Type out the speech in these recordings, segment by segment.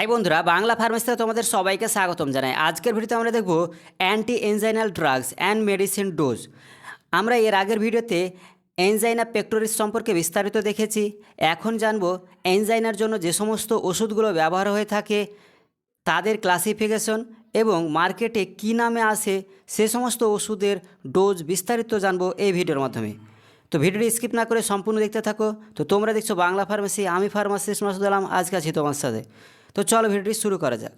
High বন্ধুরা, বাংলা ফার্মেসিতে তোমাদের সবাইকে স্বাগতম জানাই। আজকের ভিডিওতে আমরা দেখব anti anginal drugs and medicine dose আমরা এর আগের ভিডিওতে এনজাইনা পেক্টোরিস সম্পর্কে বিস্তারিত দেখেছি। এখন জানব এনজাইনার জন্য যে সমস্ত ওষুধগুলো ব্যবহার হয়ে থাকে, তাদের ক্লাসিফিকেশন এবং মার্কেটে কী নামে আসে, সে সমস্ত ওষুধের ডোজ বিস্তারিত জানব এই ভিডিওর মাধ্যমে। তো ভিডিওটি স্কিপ না করে সম্পূর্ণ দেখতে থাকো। তো তোমরা দেখছ বাংলা ফার্মেসি, আমি ফার্মাসিস্ট মাসুদ আলাম, আজকে আছি তোমার সাথে। তো চলো ভিডিওটি শুরু করা যাক।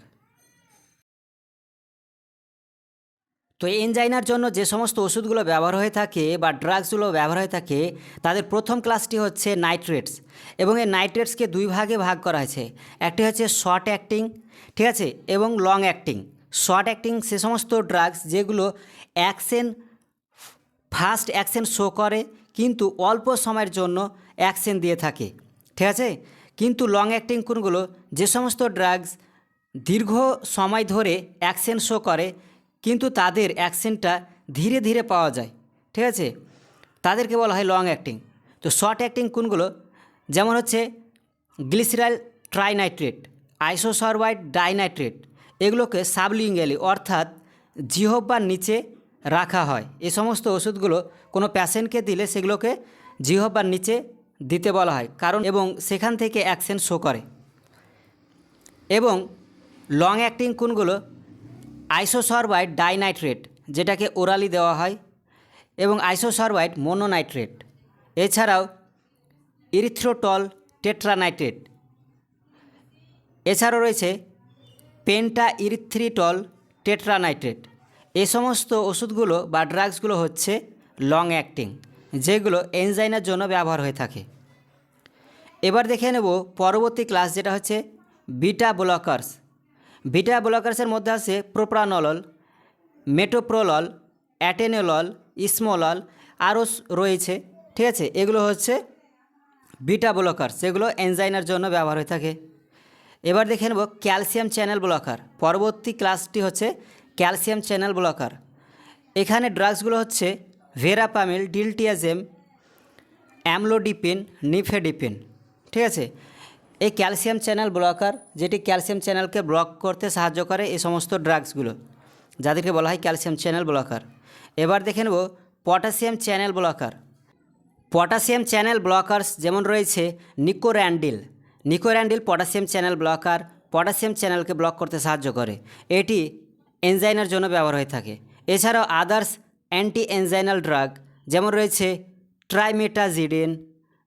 তো এনজাইনার জন্য যে সমস্ত ওষুধগুলো ব্যবহার হয়ে থাকে বা ড্রাগসগুলো ব্যবহার হয়ে থাকে, তাদের প্রথম ক্লাসটি হচ্ছে নাইট্রেটস এবং এই নাইট্রেটসকে দুই ভাগে ভাগ করা হয়েছে। একটি হচ্ছে শর্ট অ্যাক্টিং, ঠিক আছে, এবং লং অ্যাক্টিং। শর্ট অ্যাক্টিং সে সমস্ত ড্রাগস যেগুলো অ্যাকশন, ফাস্ট অ্যাকশন শো করে, কিন্তু অল্প সময়ের জন্য অ্যাকশন দিয়ে থাকে, ঠিক আছে? কিন্তু লং অ্যাক্টিং কোনগুলো? যে সমস্ত ড্রাগস দীর্ঘ সময় ধরে অ্যাকশন শো করে, কিন্তু তাদের অ্যাকশনটা ধীরে ধীরে পাওয়া যায়। ঠিক আছে? তাদেরকে বলা হয় লং অ্যাক্টিং। তো শর্ট অ্যাক্টিং কোনগুলো? যেমন হচ্ছে গ্লিসিরাল ট্রাইনাইট্রেট, আইসোসরবাইড ডাইনাইট্রেট, এগুলোকে সাবলিঙ্গালি অর্থাৎ জিহব্বার নিচে রাখা হয়। এ সমস্ত ওষুধগুলো কোনো প্যাশেন্টকে দিলে সেগুলোকে জিহব্বার নিচে দিতে বলা হয়, কারণ এবং সেখান থেকে অ্যাকশন শো করে। এবং লং অ্যাক্টিং কোনগুলো? আইসোসরবাইড ডাইনাইট্রেট, যেটাকে ওরালি দেওয়া হয়, এবং আইসোসরবাইড মোনোনাইট্রেট। এছাড়াও ইরিথ্রোটল টেট্রানাইট্রেট। এছাড়াও রয়েছে পেন্টা ইরিথ্রিটল টেট্রানাইট্রেট। এ সমস্ত ওষুধগুলো বা ড্রাগসগুলো হচ্ছে লং অ্যাক্টিং। যেগুলো এনজাইনের জন্য ব্যবহার হয়ে থাকে। এবার দেখে নেব পরবর্তী ক্লাস যেটা হচ্ছে বিটা ব্লকার্স। বিটা ব্লকার্সের মধ্যে আছে প্রোপ্রানলল, মেটোপ্রোলল, অ্যাটেনোলল, ইসমোলল আরও রয়েছে, ঠিক আছে? এগুলো হচ্ছে বিটা ব্লকার্স, যেগুলো এনজাইনার জন্য ব্যবহার হয়ে থাকে। এবার দেখে নেব ক্যালসিয়াম চ্যানেল ব্লকার। পরবর্তী ক্লাসটি হচ্ছে ক্যালসিয়াম চ্যানেল ব্লকার। এখানে ড্রাগসগুলো হচ্ছে ভেরাপামিল, ডিলটিয়াজেম, অ্যামলোডিপিন, নিফেডিপিন, ঠিক আছে? এই ক্যালসিয়াম চ্যানেল ব্লকার, যেটি ক্যালসিয়াম চ্যানেলকে ব্লক করতে সাহায্য করে এই সমস্ত ড্রাগসগুলো, যাদেরকে বলা হয় ক্যালসিয়াম চ্যানেল ব্লকার। এবার দেখে নেব potassium channel blocker. Potassium channel blockers যেমন রয়েছে nicorandil nicorandil potassium channel blocker, potassium চ্যানেলকে ব্লক করতে সাহায্য করে। এটি এনজাইনার জন্য ব্যবহার হয়ে থাকে। এছাড়াও আদার্স অ্যান্টি এনজাইনাল ড্রাগ, যেমন রয়েছে ট্রাইমেটাজিডিন,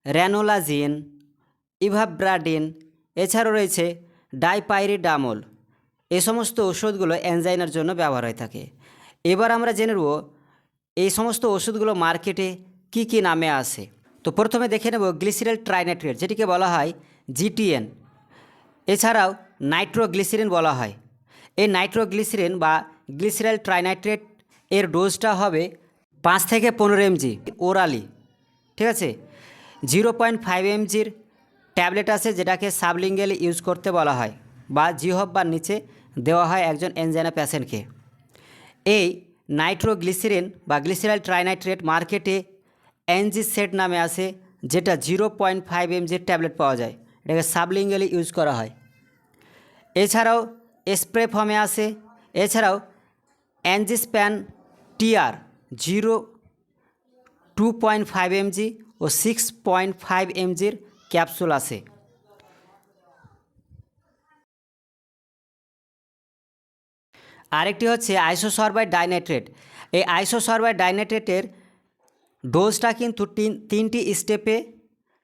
র্যানোলাজিন, ইভাব্রাডিন, এছাড়াও রয়েছে ডাইপাইরিডামল। এ সমস্ত ওষুধগুলো এনজাইনার জন্য ব্যবহার হয়ে থাকে। এবার আমরা জেনে নেব এই সমস্ত ওষুধগুলো মার্কেটে কি কি নামে আসে তো প্রথমে দেখে নেব গ্লিসিরাল ট্রাইনাইট্রেট, যেটিকে বলা হয় জিটিএন। এছাড়াও নাইট্রোগ্লিসিরিন বলা হয়। এই নাইট্রোগ্লিসিরিন বা গ্লিসিরাল ট্রাইনাইট্রেট এর ডোজটা হবে পাঁচ থেকে পনেরো এমজি ওরালি ঠিক আছে? জিরো পয়েন্ট ফাইভ এমজির ট্যাবলেট আছে যেটাকে সাবলিঙ্গেলি ইউজ করতে বলা হয় বা জিহব্বার নিচে দেওয়া হয় একজন এনজাইনা প্যাশেন্টকে। এই নাইট্রোগ্লিসিরিন বা গ্লিসিরাল ট্রাইনাইট্রেট মার্কেটে এনজি সেট নামে আসে যেটা জিরো পয়েন্ট ফাইভ এমজির ট্যাবলেট পাওয়া যায়, এটাকে সাবলিঙ্গেলি ইউজ করা হয়। এছাড়াও স্প্রে ফর্মে আসে এছাড়াও Angispan TR zero two point five MG ও সিক্স পয়েন্ট ফাইভ এমজির ক্যাপসুল আছে। আরেকটি হচ্ছে আইসোসরবাইড ডাইনাইট্রেট এই আইসোসরবাইড ডাইনাইট্রেটের ডোজটা কিন্তু তিন, তিনটি স্টেপে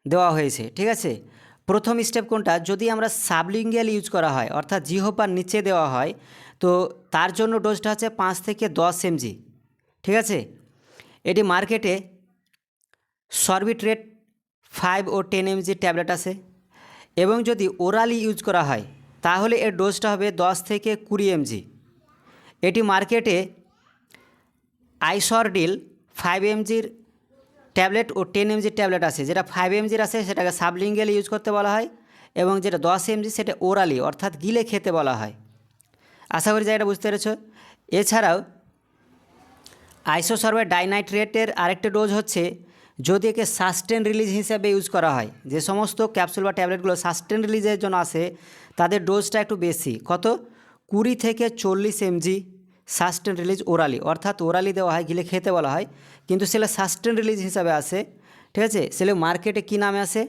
দেওয়া হয়েছে, ঠিক আছে? প্রথম স্টেপ কোনটা? যদি আমরা সাবলিঙ্গিয়াল ইউজ করা হয়, অর্থাৎ জিহোপার নিচে দেওয়া হয়, তো তার জন্য ডোজটা হচ্ছে পাঁচ থেকে দশ এমজি। ঠিক আছে? এটি মার্কেটে সরবিট্রেট ফাইভ ও টেন এমজি ট্যাবলেট আছে এবং যদি ওরালি ইউজ করা হয়, তাহলে এর ডোজটা হবে দশ থেকে কুড়ি এমজি। এটি মার্কেটে আইসরডিল ফাইভ এমজির ট্যাবলেট ও টেন এমজির ট্যাবলেট আছে। যেটা ফাইভ এমজির আছে, সেটাকে সাবলিঙ্গেলি ইউজ করতে বলা হয় এবং যেটা দশ এমজি, সেটা ওরালি, অর্থাৎ গিলে খেতে বলা হয়। আশা করি জায়গাটা বুঝতে পেরেছ। এছাড়াও আইসোসরবাইড ডাইনাইট্রেটের আরেকটা ডোজ হচ্ছে যদি একে সাস্টেন রিলিজ হিসেবে ইউজ করা হয়। যে সমস্ত ক্যাপসুল বা ট্যাবলেটগুলো সাস্টেন রিলিজের জন্য আসে তাদের ডোজটা একটু বেশি। কত? কুড়ি থেকে চল্লিশ এমজি সাস্টেন রিলিজ ওরালি। অর্থাৎ ওরালি দেওয়া হয়, গিলে খেতে বলা হয়। কিন্তু সেটা সাস্টেন রিলিজ হিসাবে আসে ঠিক আছে? সেলে মার্কেটে কী নামে আসে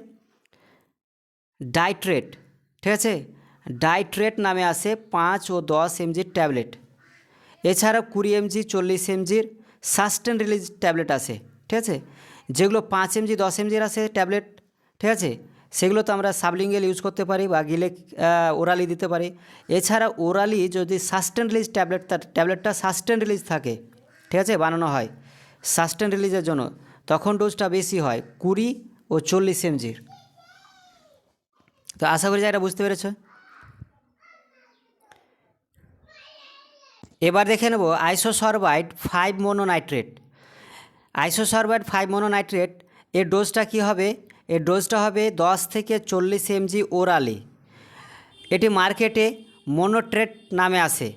ডাইট্রেট। ঠিক আছে? ডাইট্রেট নামে আসে পাঁচ ও দশ এমজির ট্যাবলেট। এছাড়াও কুড়ি এমজি, চল্লিশ এমজির সাস্টেন রিলিজ ট্যাবলেট আছে, ঠিক আছে? যেগুলো পাঁচ এমজি দশ এমজির আছে ট্যাবলেট ঠিক আছে? সেগুলো তো আমরা সাবলিঙ্গেল ইউজ করতে পারি বা গিলে ওরালি দিতে পারি। এছাড়া ওরালি যদি সাস্টেন রিলিজ ট্যাবলেট ট্যাবলেটটা সাস্টেন রিলিজ থাকে, ঠিক আছে? বানানো হয় সাস্টেন রিলিজের জন্য, তখন ডোজটা বেশি হয় কুড়ি ও চল্লিশ এমজির তো আশা করি যে এটা বুঝতে পেরেছ? এবার দেখে নেব isosorbide five mononitrate. Isosorbide five mononitrate, এর ডোজটা কি হবে? এর ডোজটা হবে দশ থেকে চল্লিশ এমজি ওরালি। এটি মার্কেটে মোনোট্রেট নামে আসে।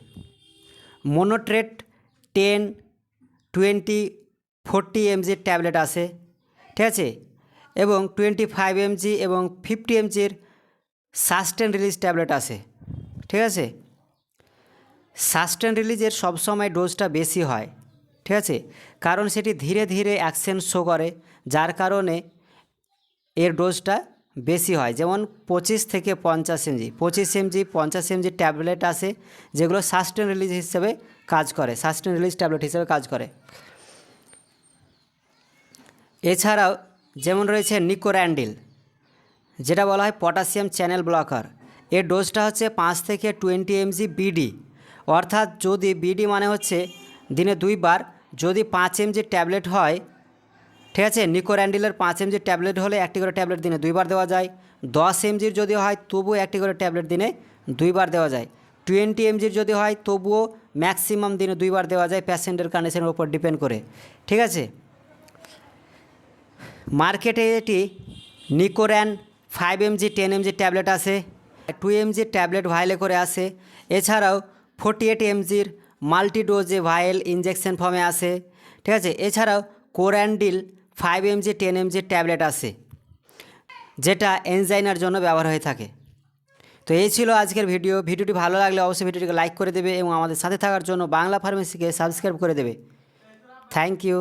মোনোট্রেট টেন, টোয়েন্টি, ফোরটি এমজির ট্যাবলেট আছে ঠিক আছে? এবং টোয়েন্টি ফাইভ এমজি এবং ফিফটি এমজির সাস্টেন রিলিজ ট্যাবলেট আছে ঠিক আছে? সাস্টেন রিলিজের সবসময় ডোজটা বেশি হয়, ঠিক আছে? কারণ সেটি ধীরে ধীরে অ্যাকশন শো করে, যার কারণে এর ডোজটা বেশি হয়। যেমন পঁচিশ থেকে পঞ্চাশ এমজি, পঁচিশ এমজি, পঞ্চাশ এমজি ট্যাবলেট আসে যেগুলো সাস্টেন রিলিজ হিসেবে কাজ করে সাস্টেন রিলিজ ট্যাবলেট হিসেবে কাজ করে। এছাড়াও যেমন রয়েছে নিকোর্যান্ডিল যেটা বলা হয় পটাশিয়াম চ্যানেল ব্লকার। এর ডোজটা হচ্ছে পাঁচ থেকে টোয়েন্টি এমজি বিডি অর্থাৎ যদি বিডি মানে হচ্ছে দিনে দুইবার, যদি পাঁচ এমজি ট্যাবলেট হয়, ঠিক আছে? নিকোর্যান্ডিলের পাঁচ এমজির ট্যাবলেট হলে একটি করে ট্যাবলেট দিনে দুইবার দেওয়া যায়। দশ এমজির যদি হয়, তবুও একটি করে ট্যাবলেট দিনে দুইবার দেওয়া যায়। টোয়েন্টি এমজির যদি হয়, তবুও ম্যাক্সিমাম দিনে দুইবার দেওয়া যায় প্যাসেন্টের কন্ডিশনের উপর ডিপেন্ড করে। ঠিক আছে? মার্কেটে এটি Nikoran five mg ten mg tablet আসে টু এমজির ট্যাবলেট ভাইলে করে আসে এছাড়াও ফোর্টি এইট এমজির মাল্টিডোজে ভায়েল ইঞ্জেকশন ফর্মে আছে, ঠিক আছে? এছাড়াও কোরান্ডিল ফাইভ এমজি টেন এমজির ট্যাবলেট আছে, যেটা এনজাইনার জন্য ব্যবহার হয়ে থাকে। তো এই ছিল আজকের ভিডিও ভিডিওটি ভালো লাগলে অবশ্যই ভিডিওটিকে লাইক করে দেবে এবং আমাদের সাথে থাকার জন্য বাংলা ফার্মেসিকে সাবস্ক্রাইব করে দেবে। Thank you